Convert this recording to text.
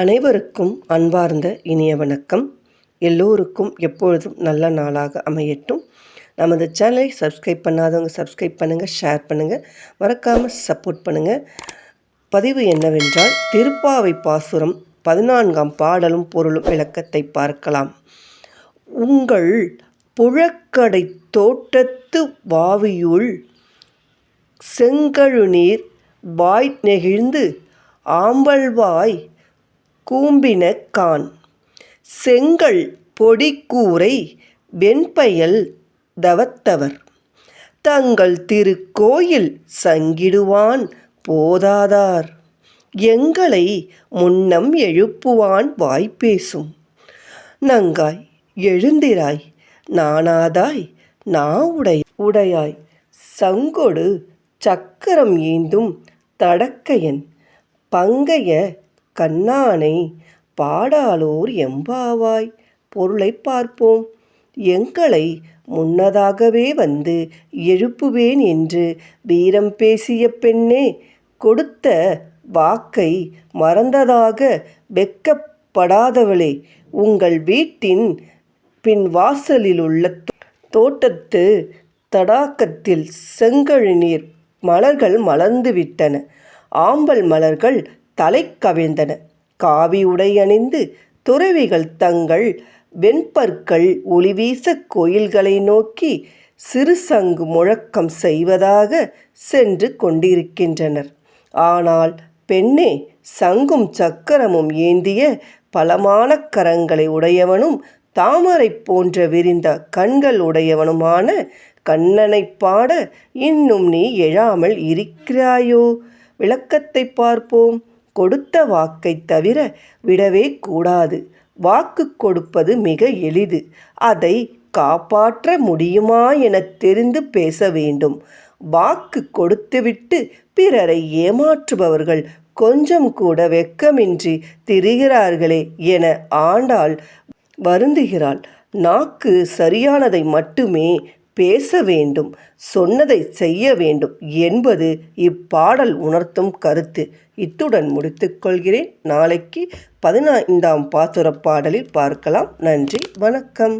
அனைவருக்கும் அன்பார்ந்த இனிய வணக்கம். எல்லோருக்கும் எப்பொழுதும் நல்ல நாளாக அமையட்டும். நமது சேனலை சப்ஸ்கிரைப் பண்ணாதவங்க சப்ஸ்கிரைப் பண்ணுங்கள் ஷேர் பண்ணுங்கள் மறக்காமல் சப்போர்ட் பண்ணுங்கள் பதிவு என்னவென்றால் திருப்பாவை பாசுரம் பதினான்காம் பாடலும் பொருளும் விளக்கத்தை பார்க்கலாம். உங்கள் புழக்கடை தோட்டத்து வாவியுள் செங்கழுநீர் வாய் நெகிழ்ந்து ஆம்பல்வாய் கூம்பின கான். செங்கல் பொடிக்கூரை வெண்பயல் தவத்தவர். தங்கள் திருக்கோயில் சங்கிடுவான் போதாதார். எங்களை முன்னம் எழுப்புவான் வாய்ப்பேசும். நங்காய் எழுந்திராய் நானாதாய் நா உடை உடையாய். சங்கொடு சக்கரம் ஈந்தும் தடக்கையன் பங்கைய கண்ணானை பாடாலோர் எம்பாவாய். பொருளை பார்ப்போம். எங்களை முன்னதாகவே வந்து எழுப்புவேன் என்று வீரம் பேசிய பெண்ணே கொடுத்த வாக்கை மறந்ததாக வெக்கப்படாதவளே உங்கள் வீட்டின் பின் வாசலிலுள்ள தோட்டத்து தடாக்கத்தில் செங்கழுநீர் மலர்கள் மலர்ந்து விட்டன ஆம்பல் மலர்கள் தலை கவிழ்ந்தன காவி உடையணிந்து துறவிகள் தங்கள் வெண்பற்கள் ஒளிவீச கோயில்களை நோக்கி சிறு சங்கு முழக்கம் செய்வதாக சென்று கொண்டிருக்கின்றனர். ஆனால் பெண்ணே சங்கும் சக்கரமும் ஏந்திய பலமான கரங்களை உடையவனும் தாமரை போன்ற விரிந்த கண்கள் உடையவனுமான கண்ணனை பாட இன்னும் நீ எழாமல் இருக்கிறாயோ? விளக்கத்தை பார்ப்போம். கொடுத்த வாக்கை தவிர விடவே கூடாது. வாக்கு கொடுப்பது மிக எளிது. அதை காப்பாற்ற முடியுமா என தெரிந்து பேச வேண்டும். வாக்கு கொடுத்துவிட்டு பிறரை ஏமாற்றுபவர்கள் கொஞ்சம் கூட வெக்கமின்றி திரிகிறார்களே என ஆண்டாள் வருந்துகிறாள். நாக்கு சரியானதை மட்டுமே பேச வேண்டும் சொன்னதை செய்ய வேண்டும் என்பது இப்பாடல் உணர்த்தும் கருத்து. இத்துடன் முடித்துக்கொள்கிறேன் நாளைக்கு பதினைந்தாம் பாசுர பாடலில் பார்க்கலாம். நன்றி வணக்கம்.